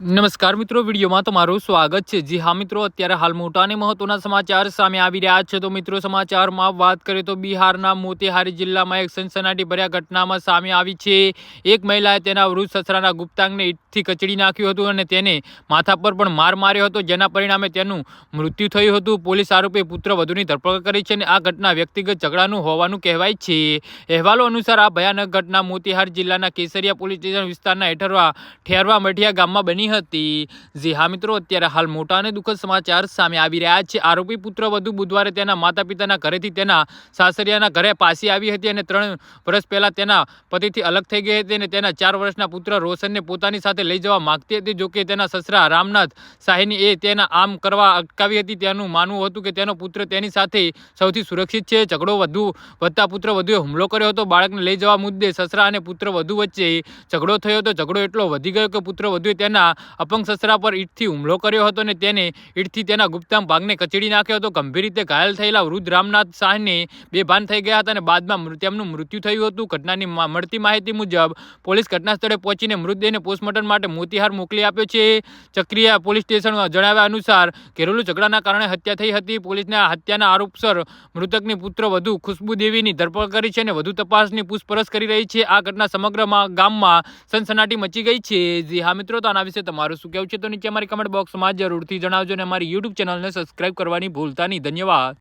નમસ્કાર મિત્રો, વિડીયોમાં તમારું સ્વાગત છે. જી હા મિત્રો, અત્યારે હાલ મોટા અને મહત્વના સમાચાર સામે આવી રહ્યા છે. તો મિત્રો, સમાચારમાં વાત કરીએ તો બિહારના મોતિહારી જિલ્લામાં એક સનસનાટી ભર્યા ઘટનામાં સામે આવી છે. એક મહિલાએ તેના વૃદ્ધ સસરાના ગુપ્તાંગને ઈટથી કચડી નાખ્યું હતું અને તેને માથા પર પણ માર માર્યો હતો, જેના પરિણામે તેનું મૃત્યુ થયું હતું. પોલીસ આરોપી પુત્ર વધુની ધરપકડ કરી છે અને આ ઘટના વ્યક્તિગત ઝઘડાનું હોવાનું કહેવાય છે. અહેવાલો અનુસાર આ ભયાનક ઘટના મોતિહાર જિલ્લાના કેસરિયા પોલીસ સ્ટેશન વિસ્તારના હેઠરવા ઠેરવા મઠિયા ગામમાં બની હતી. જી હા મિત્રો, અત્યારે હાલ મોટા અને દુઃખદ સમાચાર સામે આવી રહ્યા છે. આરોપી પુત્ર વધુ બુધવારે તેના માતા પિતાના ઘરેથી તેના સાસરિયાના ઘરે પાછી આવી હતી અને ત્રણ વર્ષ પહેલાં તેના પતિથી અલગ થઈ ગઈ હતી અને તેના ચાર વર્ષના પુત્ર રોશનને પોતાની સાથે લઈ જવા માગતી હતી. જોકે તેના સસરા રામનાથ સાહીની એ તેના આમ કરવા અટકાવી હતી. તેનું માનવું હતું કે તેનો પુત્ર તેની સાથે સૌથી સુરક્ષિત છે. ઝઘડો વધુ વધતા પુત્ર વધુએ હુમલો કર્યો હતો. બાળકને લઈ જવા મુદ્દે સસરા અને પુત્ર વધુ વચ્ચે ઝઘડો થયો હતો. ઝઘડો એટલો વધી ગયો કે પુત્ર વધુએ તેના અપંગ સસરા પર ઈંટથી હુમલો કર્યો હતો અને તેને ઈંટથી તેના ગુપ્તામ ભાગને કચડી નાખ્યો હતો. ગંભીર રીતે ઘાયલ થયેલા વૃદ્ધ રામનાથ શાહને બેભાન થઈ ગયા હતા અને બાદમાં તેમનું મૃત્યુ થયું હતું. ઘટનાની મળતી માહિતી મુજબ પોલીસ ઘટના સ્થળે પહોંચીને મૃતદેહને પોસ્ટમોર્ટમ માટે મોતીહાર મોકલી આપ્યો છે. ચક્રિયા પોલીસ સ્ટેશન જણાવ્યા અનુસાર ઘરેલું ઝઘડાના કારણે હત્યા થઈ હતી. પોલીસને હત્યાના આરોપસર મૃતકની પુત્ર વધુ ખુશ્બુ દેવીની ધરપકડ કરી છે અને વધુ તપાસની પૂછપરછ કરી રહી છે. આ ઘટના સમગ્ર ગામમાં સનસનાટી મચી ગઈ છે. જી હા મિત્રો, તો આના વિશે તમારું શું કહેવું છે તો નીચે અમારી કમેન્ટ બોક્સમાં જરૂરથી જણાવજો અને અમારી યુટ્યુબ ચેનલને સબસ્ક્રાઈબ કરવાની ભૂલતા નહીં. ધન્યવાદ.